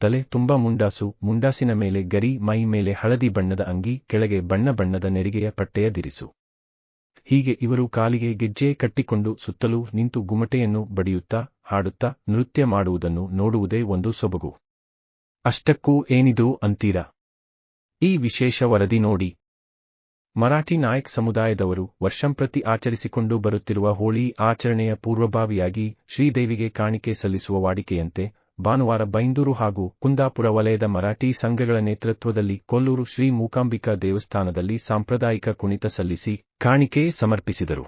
ತಲೆ ತುಂಬ ಮುಂಡಾಸು, ಮುಂಡಾಸಿನ ಮೇಲೆ ಗರಿ, ಮೈ ಮೇಲೆ ಹಳದಿ ಬಣ್ಣದ ಅಂಗಿ, ಕೆಳಗೆ ಬಣ್ಣ ಬಣ್ಣದ ನೆರಿಗೆಯ ಪಟ್ಟೆಯ ದಿರಿಸು. ಹೀಗೆ ಇವರು ಕಾಲಿಗೆ ಗೆಜ್ಜೆ ಕಟ್ಟಿಕೊಂಡು ಸುತ್ತಲೂ ನಿಂತು ಗುಮಟೆಯನ್ನು ಬಡಿಯುತ್ತಾ, ಹಾಡುತ್ತಾ, ನೃತ್ಯ ಮಾಡುವುದನ್ನು ನೋಡುವುದೇ ಒಂದು ಸೊಬಗು. ಅಷ್ಟಕ್ಕೂ ಏನಿದು ಅಂತೀರಾ? ಈ ವಿಶೇಷ ವರದಿ ನೋಡಿ. ಮರಾಠಿ ನಾಯಕ್ ಸಮುದಾಯದವರು ವರ್ಷಂಪ್ರತಿ ಆಚರಿಸಿಕೊಂಡು ಬರುತ್ತಿರುವ ಹೋಳಿ ಆಚರಣೆಯ ಪೂರ್ವಭಾವಿಯಾಗಿ ಶ್ರೀದೇವಿಗೆ ಕಾಣಿಕೆ ಸಲ್ಲಿಸುವ ವಾಡಿಕೆಯಂತೆ ಭಾನುವಾರ ಬೈಂದೂರು ಹಾಗೂ ಕುಂದಾಪುರ ವಲಯದ ಮರಾಠಿ ಸಂಘಗಳ ನೇತೃತ್ವದಲ್ಲಿ ಕೊಲ್ಲೂರು ಶ್ರೀ ಮೂಕಾಂಬಿಕಾ ದೇವಸ್ಥಾನದಲ್ಲಿ ಸಾಂಪ್ರದಾಯಿಕ ಕುಣಿತ ಸಲ್ಲಿಸಿ ಕಾಣಿಕೆ ಸಮರ್ಪಿಸಿದರು.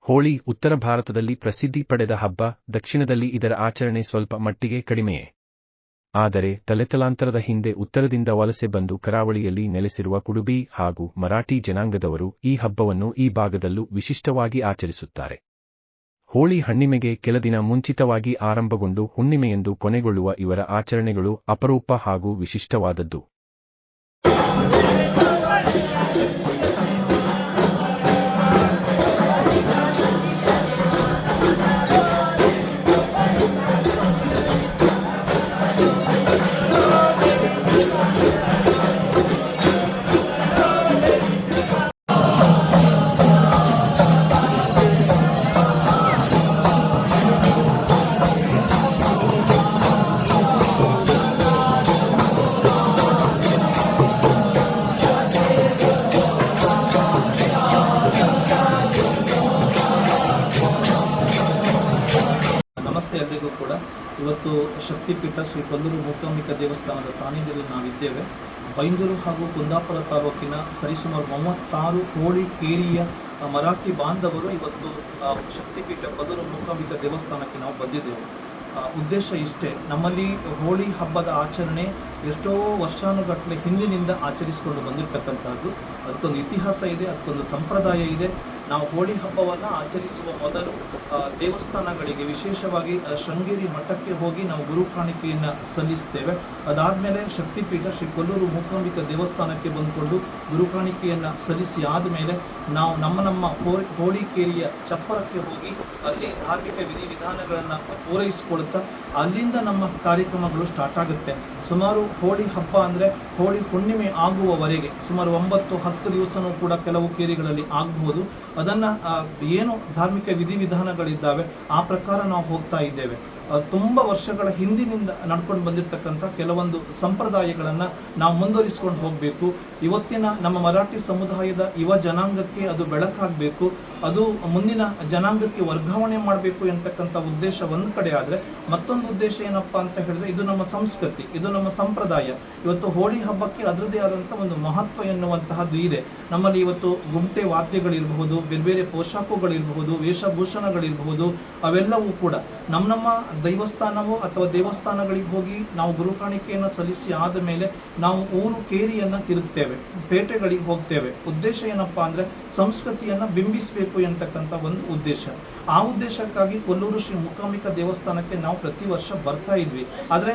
ಹೋಳಿ ಉತ್ತರ ಭಾರತದಲ್ಲಿ ಪ್ರಸಿದ್ಧಿ ಪಡೆದ ಹಬ್ಬ, ದಕ್ಷಿಣದಲ್ಲಿ ಇದರ ಆಚರಣೆ ಸ್ವಲ್ಪ ಮಟ್ಟಿಗೆ ಕಡಿಮೆಯೇ. ಆದರೆ ತಲೆತಲಾಂತರದ ಹಿಂದೆ ಉತ್ತರದಿಂದ ವಲಸೆ ಬಂದು ಕರಾವಳಿಯಲ್ಲಿ ನೆಲೆಸಿರುವ ಕುಡುಬಿ ಹಾಗೂ ಮರಾಠಿ ಜನಾಂಗದವರು ಈ ಹಬ್ಬವನ್ನು ಈ ಭಾಗದಲ್ಲೂ ವಿಶಿಷ್ಟವಾಗಿ ಆಚರಿಸುತ್ತಾರೆ. ಹೋಳಿ ಹಣ್ಣಿಮೆಗೆ ಕೆಲ ದಿನ ಮುಂಚಿತವಾಗಿ ಆರಂಭಗೊಂಡು ಹುಣ್ಣಿಮೆಯೆಂದು ಕೊನೆಗೊಳ್ಳುವ ಇವರ ಆಚರಣೆಗಳು ಅಪರೂಪ ಹಾಗೂ ವಿಶಿಷ್ಟವಾದದ್ದು. ಶ್ರೀ ಕೊಲ್ಲೂರು ಮೂಕಾಂಬಿಕಾ ದೇವಸ್ಥಾನದ ಸಾನ್ನಿಧ್ಯದಲ್ಲಿ ನಾವಿದ್ದೇವೆ. ಬೈಂದೂರು ಹಾಗೂ ಕುಂದಾಪುರ ತಾಲೂಕಿನ ಸರಿಸುಮಾರು ಮೂವತ್ತಾರು ಕೋಳಿ ಕೇರಿಯ ಮರಾಠಿ ಬಾಂಧವರು ಇವತ್ತು ಶಕ್ತಿಪೀಠ ಕೊಲ್ಲೂರು ಮೂಕಾಂಬಿಕಾ ದೇವಸ್ಥಾನಕ್ಕೆ ನಾವು ಬಂದಿದ್ದೇವೆ. ಉದ್ದೇಶ ಇಷ್ಟೇ, ನಮ್ಮಲ್ಲಿ ಹೋಳಿ ಹಬ್ಬದ ಆಚರಣೆ ಎಷ್ಟೋ ವರ್ಷಾನುಗಟ್ಟಲೆ ಹಿಂದಿನಿಂದ ಆಚರಿಸಿಕೊಂಡು ಬಂದಿರತಕ್ಕಂಥದ್ದು ಅದಕ್ಕೊಂದು ಇತಿಹಾಸ ಇದೆ, ಅದಕ್ಕೊಂದು ಸಂಪ್ರದಾಯ ಇದೆ. ನಾವು ಹೋಳಿ ಹಬ್ಬವನ್ನು ಆಚರಿಸುವ ಮೊದಲು ದೇವಸ್ಥಾನಗಳಿಗೆ ವಿಶೇಷವಾಗಿ ಶೃಂಗೇರಿ ಮಠಕ್ಕೆ ಹೋಗಿ ನಾವು ಗುರು ಕಾಣಿಕೆಯನ್ನು ಸಲ್ಲಿಸ್ತೇವೆ. ಅದಾದಮೇಲೆ ಶಕ್ತಿಪೀಠ ಶ್ರೀ ಕೊಲ್ಲೂರು ಮೂಕಾಂಬಿಕ ದೇವಸ್ಥಾನಕ್ಕೆ ಬಂದುಕೊಂಡು ಗುರು ಕಾಣಿಕೆಯನ್ನು ಸಲ್ಲಿಸಿ ಆದಮೇಲೆ ನಾವು ನಮ್ಮ ನಮ್ಮ ಕೋಳಿ ಹೋಳಿ ಕೇರಿಯ ಚಪ್ಪರಕ್ಕೆ ಹೋಗಿ ಅಲ್ಲಿ ಧಾರ್ಮಿಕ ವಿಧಿವಿಧಾನಗಳನ್ನು ಪೂರೈಸಿಕೊಳ್ತಾ ಅಲ್ಲಿಂದ ನಮ್ಮ ಕಾರ್ಯಕ್ರಮಗಳು ಸ್ಟಾರ್ಟ್ ಆಗುತ್ತೆ. ಸುಮಾರು ಹೋಳಿ ಹಬ್ಬ ಅಂದರೆ ಹೋಳಿ ಹುಣ್ಣಿಮೆ ಆಗುವವರೆಗೆ, ಸುಮಾರು ಒಂಬತ್ತು, ಹತ್ತು ದಿವಸನೂ ಕೂಡ ಕೆಲವು ಕೇರಿಗಳಲ್ಲಿ ಆಗಬಹುದು ಅದನ್ನು ಏನು ಧಾರ್ಮಿಕ ವಿಧಿವಿಧಾನಗಳಿದ್ದಾವೆ, ಆ ಪ್ರಕಾರ ನಾವು ಹೋಗ್ತಾ ಇದ್ದೇವೆ. ತುಂಬ ವರ್ಷಗಳ ಹಿಂದಿನಿಂದ ನಡ್ಕೊಂಡು ಬಂದಿರತಕ್ಕಂಥ ಕೆಲವೊಂದು ಸಂಪ್ರದಾಯಗಳನ್ನು ನಾವು ಮುಂದುವರಿಸ್ಕೊಂಡು ಹೋಗಬೇಕು. ಇವತ್ತಿನ ನಮ್ಮ ಮರಾಠಿ ಸಮುದಾಯದ ಯುವ ಜನಾಂಗಕ್ಕೆ ಅದು ಬೆಳಕಾಗಬೇಕು, ಅದು ಮುಂದಿನ ಜನಾಂಗಕ್ಕೆ ವರ್ಗಾವಣೆ ಮಾಡಬೇಕು ಎಂತಕ್ಕಂಥ ಉದ್ದೇಶ ಒಂದು ಕಡೆ ಆದರೆ, ಮತ್ತೊಂದು ಉದ್ದೇಶ ಏನಪ್ಪ ಅಂತ ಹೇಳಿದ್ರೆ ಇದು ನಮ್ಮ ಸಂಸ್ಕೃತಿ, ಇದು ನಮ್ಮ ಸಂಪ್ರದಾಯ. ಇವತ್ತು ಹೋಳಿ ಹಬ್ಬಕ್ಕೆ ಅದರದೇ ಆದಂಥ ಒಂದು ಮಹತ್ವ ಎನ್ನುವಂತಹದ್ದು ಇದೆ. ನಮ್ಮಲ್ಲಿ ಇವತ್ತು ಗುಂಟೆ ವಾದ್ಯಗಳಿರಬಹುದು, ಬೇರೆ ಬೇರೆ ಪೋಷಾಕುಗಳಿರಬಹುದು, ವೇಷಭೂಷಣಗಳಿರಬಹುದು, ಅವೆಲ್ಲವೂ ಕೂಡ ನಮ್ಮ ನಮ್ಮ ದೈವಸ್ಥಾನವೋ ಅಥವಾ ದೇವಸ್ಥಾನಗಳಿಗೆ ಹೋಗಿ ನಾವು ಗುರುಕಾಣಿಕೆಯನ್ನು ಸಲ್ಲಿಸಿ ಆದ ಮೇಲೆ ನಾವು ಊರು ಕೇರಿಯನ್ನು ತಿರುಗ್ತೇವೆ ಪೇಟೆಗಳಿಗೆ ಹೋಗ್ತೇವೆ. ಉದ್ದೇಶ ಏನಪ್ಪಾ ಅಂದ್ರೆ ಸಂಸ್ಕೃತಿಯನ್ನು ಬಿಂಬಿಸಬೇಕು ಎಂತಕ್ಕಂಥ ಒಂದು ಉದ್ದೇಶ. ಆ ಉದ್ದೇಶಕ್ಕಾಗಿ ಕೊಲ್ಲೂರು ಶ್ರೀ ಮುಕಾಮಿಕ ದೇವಸ್ಥಾನಕ್ಕೆ ನಾವು ಪ್ರತಿ ವರ್ಷ ಬರ್ತಾ ಇದ್ವಿ. ಆದರೆ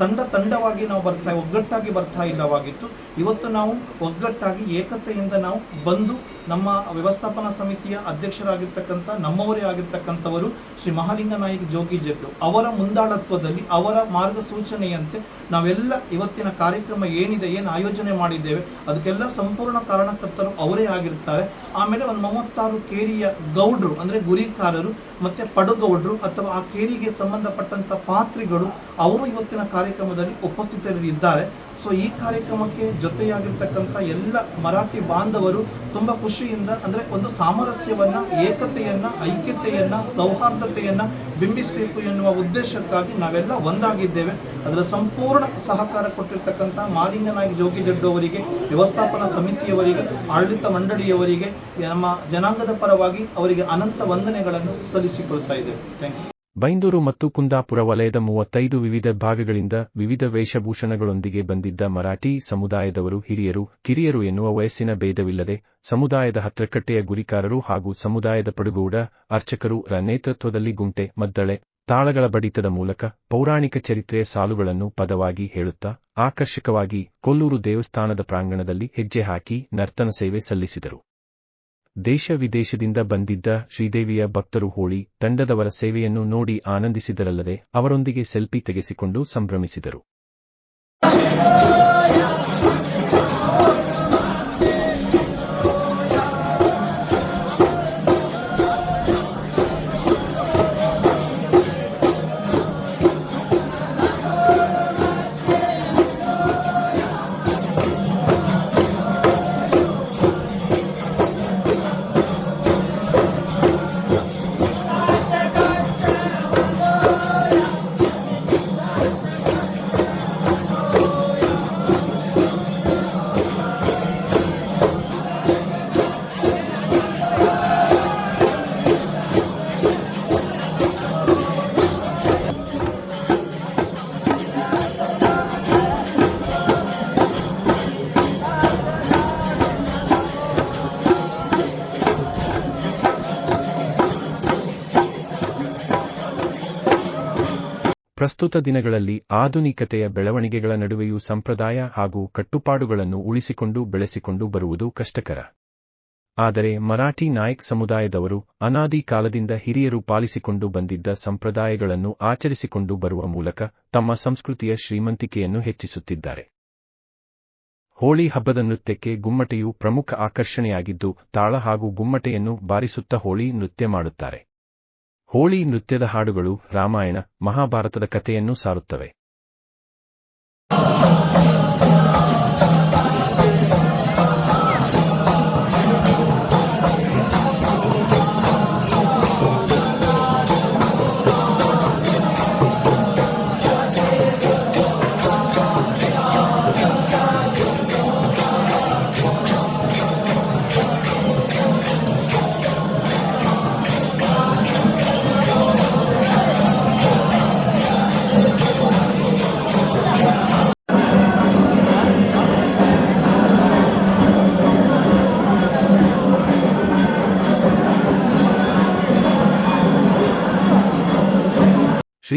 ತಂಡ ತಂಡವಾಗಿ ನಾವು ಬರ್ತಾ, ಒಗ್ಗಟ್ಟಾಗಿ ಬರ್ತಾ ಇಲ್ಲವಾಗಿತ್ತು. ಇವತ್ತು ನಾವು ಒಗ್ಗಟ್ಟಾಗಿ ಏಕತೆಯಿಂದ ನಾವು ಬಂದು ನಮ್ಮ ವ್ಯವಸ್ಥಾಪನಾ ಸಮಿತಿಯ ಅಧ್ಯಕ್ಷರಾಗಿರ್ತಕ್ಕಂಥ, ನಮ್ಮವರೇ ಆಗಿರ್ತಕ್ಕಂಥವರು ಶ್ರೀ ಮಹಾಲಿಂಗ ನಾಯಕ್ ಜೋಗಿ ಜಡ್ಡು. ಅವರ ಮುಂದಾಳತ್ವದಲ್ಲಿ, ಅವರ ಮಾರ್ಗಸೂಚನೆಯಂತೆ ನಾವೆಲ್ಲ ಇವತ್ತಿನ ಕಾರ್ಯಕ್ರಮ ಏನಿದೆ, ಏನು ಆಯೋಜನೆ ಮಾಡಿದ್ದೇವೆ ಅದಕ್ಕೆಲ್ಲ ಸಂಪೂರ್ಣ ಕಾರಣಕರ್ತರು ಅವರೇ ಆಗಿರ್ತಾರೆ ಆಮೇಲೆ ಒಂದು ಮೂವತ್ತಾರು ಕೇರಿಯ ಗೌಡ್ರು, ಅಂದ್ರೆ ಗುರಿಕಾರರು, ಮತ್ತೆ ಪಡುಗೌಡ್ರು, ಅಥವಾ ಆ ಕೇರಿಗೆ ಸಂಬಂಧಪಟ್ಟಂತ ಪಾತ್ರಿಗಳು, ಅವರು ಇವತ್ತಿನ ಕಾರ್ಯಕ್ರಮದಲ್ಲಿ ಉಪಸ್ಥಿತರಿದ್ದಾರೆ. ಸೊ ಈ ಕಾರ್ಯಕ್ರಮಕ್ಕೆ ಜೊತೆಯಾಗಿರ್ತಕ್ಕಂಥ ಎಲ್ಲ ಮರಾಠಿ ಬಾಂಧವರು ತುಂಬ ಖುಷಿಯಿಂದ ಅಂದರೆ ಒಂದು ಸಾಮರಸ್ಯವನ್ನ, ಏಕತೆಯನ್ನು, ಐಕ್ಯತೆಯನ್ನು, ಸೌಹಾರ್ದತೆಯನ್ನು ಬಿಂಬಿಸಬೇಕು ಎನ್ನುವ ಉದ್ದೇಶಕ್ಕಾಗಿ ನಾವೆಲ್ಲ ಒಂದಾಗಿದ್ದೇವೆ. ಅದರ ಸಂಪೂರ್ಣ ಸಹಕಾರ ಕೊಟ್ಟಿರ್ತಕ್ಕಂಥ ಮಾಲಿಂಗನಾಗಿ ಜೋಗಿ ಜಡ್ಡು ಅವರಿಗೆ, ವ್ಯವಸ್ಥಾಪನಾ ಸಮಿತಿಯವರಿಗೆ, ಆಡಳಿತ ಮಂಡಳಿಯವರಿಗೆ, ನಮ್ಮ ಜನಾಂಗದ ಪರವಾಗಿ ಅವರಿಗೆ ಅನಂತ ವಂದನೆಗಳನ್ನು ಸಲ್ಲಿಸಿಕೊಳ್ತಾ ಇದ್ದೇವೆ. ಥ್ಯಾಂಕ್ ಯು ಬೈಂದೂರು ಮತ್ತು ಕುಂದಾಪುರ ವಲಯದ ಮೂವತ್ತೈದು ವಿವಿಧ ಭಾಗಗಳಿಂದ ವಿವಿಧ ವೇಷಭೂಷಣಗಳೊಂದಿಗೆ ಬಂದಿದ್ದ ಮರಾಠಿ ಸಮುದಾಯದವರು ಹಿರಿಯರು, ಕಿರಿಯರು ಎನ್ನುವ ವಯಸ್ಸಿನ ಭೇದವಿಲ್ಲದೆ ಸಮುದಾಯದ ಹತ್ರಕಟ್ಟೆಯ ಗುರಿಕಾರರು ಹಾಗೂ ಸಮುದಾಯದ ಪಡುಗೂಡ, ಅರ್ಚಕರು ರ ನೇತೃತ್ವದಲ್ಲಿ ಗುಂಟೆ, ಮದ್ದಳೆ, ತಾಳಗಳ ಬಡಿತದ ಮೂಲಕ ಪೌರಾಣಿಕ ಚರಿತ್ರೆಯ ಸಾಲುಗಳನ್ನು ಪದವಾಗಿ ಹೇಳುತ್ತಾ ಆಕರ್ಷಕವಾಗಿ ಕೊಲ್ಲೂರು ದೇವಸ್ಥಾನದ ಪ್ರಾಂಗಣದಲ್ಲಿ ಹೆಜ್ಜೆ ಹಾಕಿ ನರ್ತನ ಸೇವೆ ಸಲ್ಲಿಸಿದರು. ದೇಶ ವಿದೇಶದಿಂದ ಬಂದಿದ್ದ ಶ್ರೀದೇವಿಯ ಭಕ್ತರು ಹೋಳಿ ತಂಡದವರ ಸೇವೆಯನ್ನು ನೋಡಿ ಆನಂದಿಸಿದರಲ್ಲದೆ ಅವರೊಂದಿಗೆ ಸೆಲ್ಫಿ ತೆಗೆಸಿಕೊಂಡು ಸಂಭ್ರಮಿಸಿದರು. ಪ್ರಸ್ತುತ ದಿನಗಳಲ್ಲಿ ಆಧುನಿಕತೆಯ ಬೆಳವಣಿಗೆಗಳ ನಡುವೆಯೂ ಸಂಪ್ರದಾಯ ಹಾಗೂ ಕಟ್ಟುಪಾಡುಗಳನ್ನು ಉಳಿಸಿಕೊಂಡು ಬೆಳೆಸಿಕೊಂಡು ಬರುವುದು ಕಷ್ಟಕರ. ಆದರೆ ಮರಾಠಿ ನಾಯಕ್ ಸಮುದಾಯದವರು ಅನಾದಿ ಕಾಲದಿಂದ ಹಿರಿಯರು ಪಾಲಿಸಿಕೊಂಡು ಬಂದಿದ್ದ ಸಂಪ್ರದಾಯಗಳನ್ನು ಆಚರಿಸಿಕೊಂಡು ಬರುವ ಮೂಲಕ ತಮ್ಮ ಸಂಸ್ಕೃತಿಯ ಶ್ರೀಮಂತಿಕೆಯನ್ನು ಹೆಚ್ಚಿಸುತ್ತಿದ್ದಾರೆ. ಹೋಳಿ ಹಬ್ಬದ ನೃತ್ಯಕ್ಕೆ ಗುಮ್ಮಟೆಯು ಪ್ರಮುಖ ಆಕರ್ಷಣೆಯಾಗಿದ್ದು ತಾಳ ಹಾಗೂ ಗುಮ್ಮಟೆಯನ್ನು ಬಾರಿಸುತ್ತ ಹೋಳಿ ನೃತ್ಯ ಮಾಡುತ್ತಾರೆ. ಹೋಳಿ ನೃತ್ಯದ ಹಾಡುಗಳು ರಾಮಾಯಣ ಮಹಾಭಾರತದ ಕಥೆಯನ್ನು ಸಾರುತ್ತವೆ.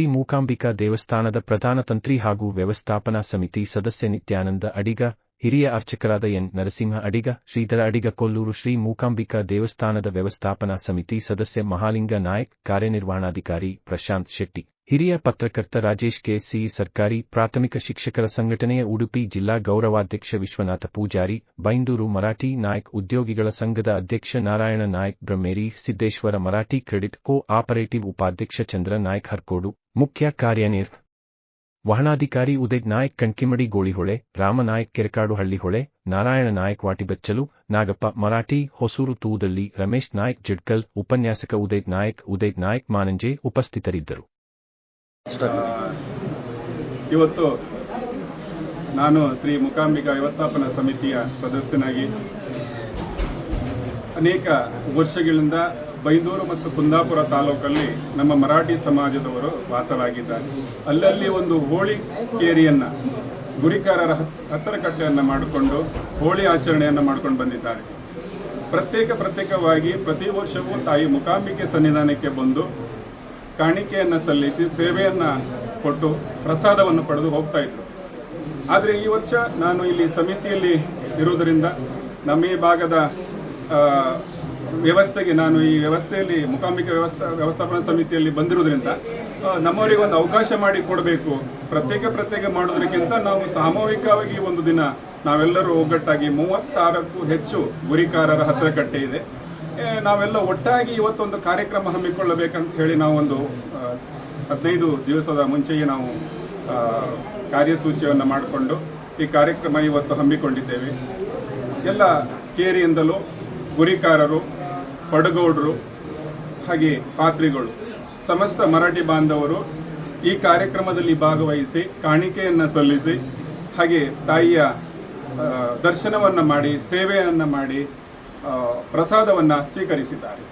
ಶ್ರೀ ಮೂಕಾಂಬಿಕಾ ದೇವಸ್ಥಾನದ ಪ್ರಧಾನ ತಂತ್ರಿ ಹಾಗೂ ವ್ಯವಸ್ಥಾಪನಾ ಸಮಿತಿ ಸದಸ್ಯ ನಿತ್ಯಾನಂದ ಅಡಿಗ, ಹಿರಿಯ ಅರ್ಚಕರಾದ ಎನ್. ನರಸಿಂಹ ಅಡಿಗ, ಶ್ರೀಧರ ಅಡಿಗ, ಕೊಲ್ಲೂರು ಶ್ರೀ ಮೂಕಾಂಬಿಕಾ ದೇವಸ್ಥಾನದ ವ್ಯವಸ್ಥಾಪನಾ ಸಮಿತಿ ಸದಸ್ಯ ಮಹಾಲಿಂಗ ನಾಯಕ್, ಕಾರ್ಯನಿರ್ವಹಣಾಧಿಕಾರಿ ಪ್ರಶಾಂತ್ ಶೆಟ್ಟಿ. ಹಿರಿಯ ಪತ್ರಕರ್ತ ರಾಜೇಶ್ ಕೆ ಸಿ ಸರ್ಕಾರಿ ಪ್ರಾಥಮಿಕ ಶಿಕ್ಷಕರ ಸಂಘಟನೆಯ ಉಡುಪಿ ಜಿಲ್ಲಾ ಗೌರವಾಧ್ಯಕ್ಷ ವಿಶ್ವನಾಥ ಪೂಜಾರಿ, ಬೈಂದೂರು ಮರಾಠಿ ನಾಯಕ್ ಉದ್ಯೋಗಿಗಳ ಸಂಘದ ಅಧ್ಯಕ್ಷ Narayana Nayak Brahmeri, Siddeshwara Marathi credit co operative ಉಪಾಧ್ಯಕ್ಷ ಚಂದ್ರ ನಾಯಕ್ ಹರ್ಕೋಡು, ಮುಖ್ಯ ಕಾರ್ಯನಿರ್ ವಹಣಾಧಿಕಾರಿ ಉದಯ್ ನಾಯಕ್ ಕಣ್ಕಿಮಡಿ ಗೋಳಿಹೊಳೆ ರಾಮನಾಯಕ್ ಕೆರೆಕಾಡು ಹಳ್ಳಿಹೊಳೆ, ನಾರಾಯಣ ನಾಯಕ್ ವಾಟಿಬಚ್ಚಲು, ನಾಗಪ್ಪ ಮರಾಠಿ, ಹೊಸೂರು ತೂದಳ್ಳಿ ರಮೇಶ್ ನಾಯಕ್ ಜಿಡ್ಕಲ್, ಉಪನ್ಯಾಸಕ ಉದಯ್ ನಾಯಕ್ ಉದಯ್ ನಾಯಕ್ ಮಾನಂಜೆ ಉಪಸ್ಥಿತರಿದ್ದರು. ಇವತ್ತು ನಾನು ಶ್ರೀ ಮುಕಾಂಬಿಕಾ ವ್ಯವಸ್ಥಾಪನಾ ಸಮಿತಿಯ ಸದಸ್ಯನಾಗಿ ಅನೇಕ ವರ್ಷಗಳಿಂದ ಬೈಂದೂರು ಮತ್ತು ಕುಂದಾಪುರ ತಾಲೂಕಲ್ಲಿ ನಮ್ಮ ಮರಾಠಿ ಸಮಾಜದವರು ವಾಸವಾಗಿದ್ದಾರೆ. ಅಲ್ಲಲ್ಲಿ ಒಂದು ಹೋಳಿ ಕೇರಿಯನ್ನು ಗುರಿಕಾರರ ಹತ್- ಹತ್ತರಕಟ್ಟೆಯನ್ನು ಮಾಡಿಕೊಂಡು ಹೋಳಿ ಆಚರಣೆಯನ್ನು ಮಾಡ್ಕೊಂಡು ಬಂದಿದ್ದಾರೆ. ಪ್ರತ್ಯೇಕ ಪ್ರತ್ಯೇಕವಾಗಿ ಪ್ರತಿ ವರ್ಷವೂ ತಾಯಿ ಮುಕಾಂಬಿಕೆ ಸನ್ನಿಧಾನಕ್ಕೆ ಬಂದು ಕಾಣಿಕೆಯನ್ನು ಸಲ್ಲಿಸಿ ಸೇವೆಯನ್ನು ಕೊಟ್ಟು ಪ್ರಸಾದವನ್ನು ಪಡೆದು ಹೋಗ್ತಾ ಇದ್ರು. ಆದರೆ ಈ ವರ್ಷ ನಾನು ಇಲ್ಲಿ ಸಮಿತಿಯಲ್ಲಿ ಇರುವುದರಿಂದ ನಮ್ಮ ಈ ಭಾಗದ ವ್ಯವಸ್ಥೆಗೆ ನಾನು ಈ ವ್ಯವಸ್ಥೆಯಲ್ಲಿ ಮುಖಾಂಬಿಕ ವ್ಯವಸ್ಥಾ, ವ್ಯವಸ್ಥಾಪನಾ ಸಮಿತಿಯಲ್ಲಿ ಬಂದಿರೋದ್ರಿಂದ ನಮ್ಮವರಿಗೆ ಒಂದು ಅವಕಾಶ ಮಾಡಿ ಕೊಡಬೇಕು. ಪ್ರತ್ಯೇಕ ಪ್ರತ್ಯೇಕ ಮಾಡೋದಕ್ಕಿಂತ ನಾವು ಸಾಮೂಹಿಕವಾಗಿ ಒಂದು ದಿನ ನಾವೆಲ್ಲರೂ ಒಗ್ಗಟ್ಟಾಗಿ ಮೂವತ್ತಾರಕ್ಕೂ ಹೆಚ್ಚು ಗುರಿಕಾರರ ಹತ್ತಿರ ಕಟ್ಟೆ ಇದೆ. ನಾವೆಲ್ಲ ಒಟ್ಟಾಗಿ ಇವತ್ತೊಂದು ಕಾರ್ಯಕ್ರಮ ಹಮ್ಮಿಕೊಳ್ಳಬೇಕಂತ ಹೇಳಿ ನಾವೊಂದು ಹದಿನೈದು ದಿವಸದ ಮುಂಚೆಯೇ ನಾವು ಕಾರ್ಯಸೂಚಿಯನ್ನು ಮಾಡಿಕೊಂಡು ಈ ಕಾರ್ಯಕ್ರಮ ಇವತ್ತು ಹಮ್ಮಿಕೊಂಡಿದ್ದೇವೆ. ಎಲ್ಲ ಕೇರಿಯಿಂದಲೂ ಗುರಿಕಾರರು, ಪಡಗೌಡರು, ಹಾಗೆ ಪಾತ್ರಿಗಳು, ಸಮಸ್ತ ಮರಾಠಿ ಬಾಂಧವರು ಈ ಕಾರ್ಯಕ್ರಮದಲ್ಲಿ ಭಾಗವಹಿಸಿ, ಕಾಣಿಕೆಯನ್ನು ಸಲ್ಲಿಸಿ, ಹಾಗೆ ತಾಯಿಯ ದರ್ಶನವನ್ನು ಮಾಡಿ, ಸೇವೆಯನ್ನು ಮಾಡಿ ಪ್ರಸಾದವನ್ನು ಸ್ವೀಕರಿಸಿದ್ದಾರೆ.